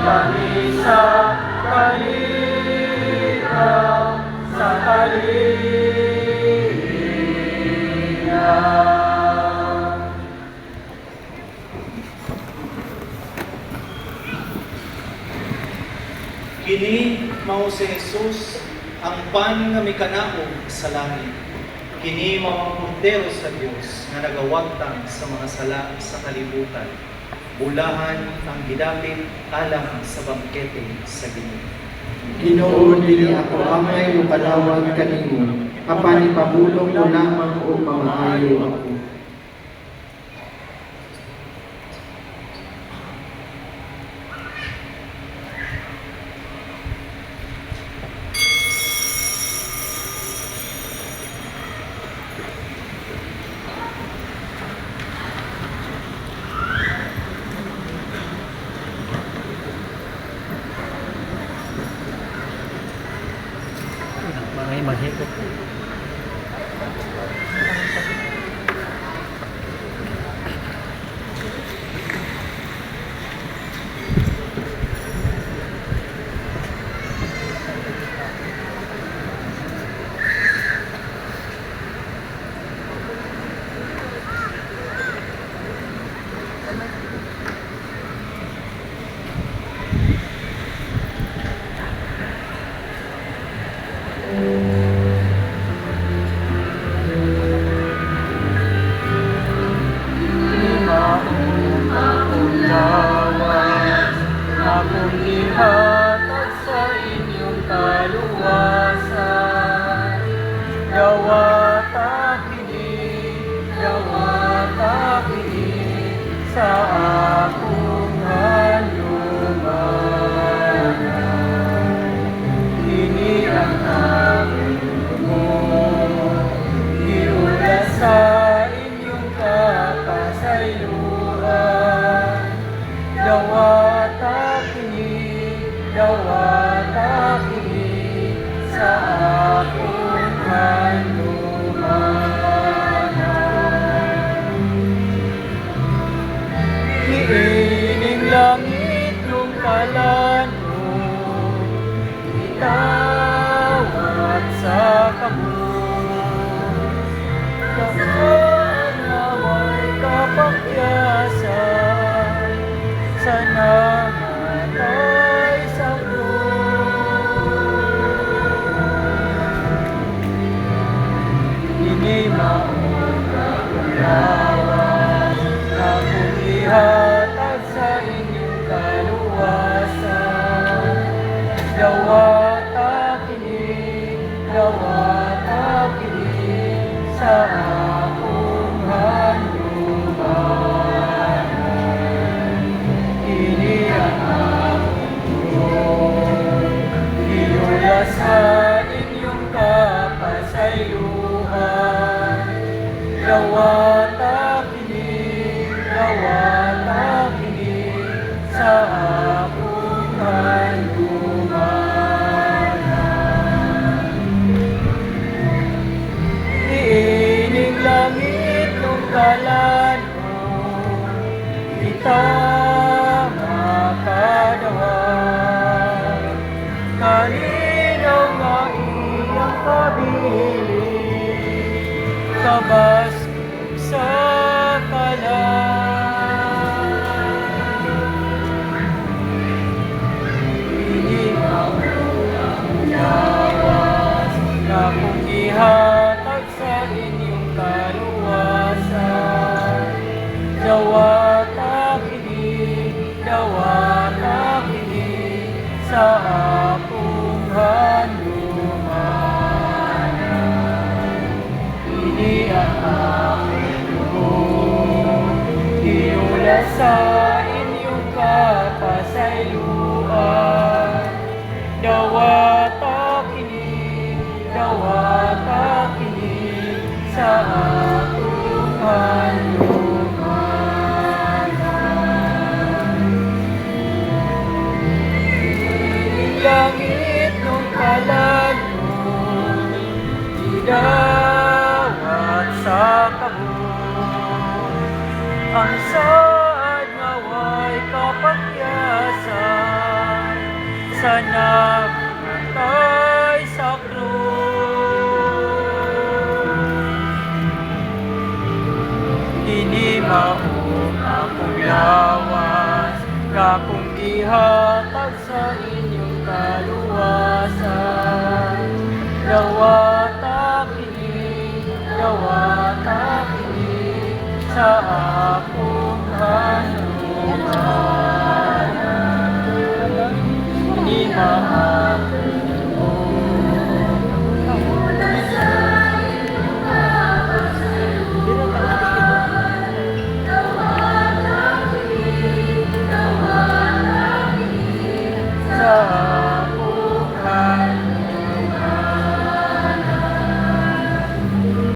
Kanisa, kanina, sa halina. Kini, mao si Jesus, ang panin nga mikanao sa langit. Kini, mao ang sa Dios nga nagawagtang sa mga sala sa kalibutan Bulahan ang gidapit alang sa bangkete sa Ginoo. Ginoo dili ako amay o palawag kanimo. Apan ipabulong mo lamang o mamaayo ako. Mga mahigop. Akong ihatag sa inyong kaluwasan. Gawa takini, gawa takini Sa akong itawat sa kabus. Kapag naway kapakyasan, sana matay Dawat akini, dawat akini sa akong halumanan. Iining langit nung kalano, kita makadawag. Kalinaw nga iyang kabilin, kabas sa kalan. Sa inyong kapasayuan. Dawat akini, dawat akini sa akong halumanan. Langit nung kalano, idawat sa kabus. Ang saad naway kapakyasan sa nagmatay sa krus. Dini maong akong lawas, kakong ihatag sa inyong kaluwas. Dawata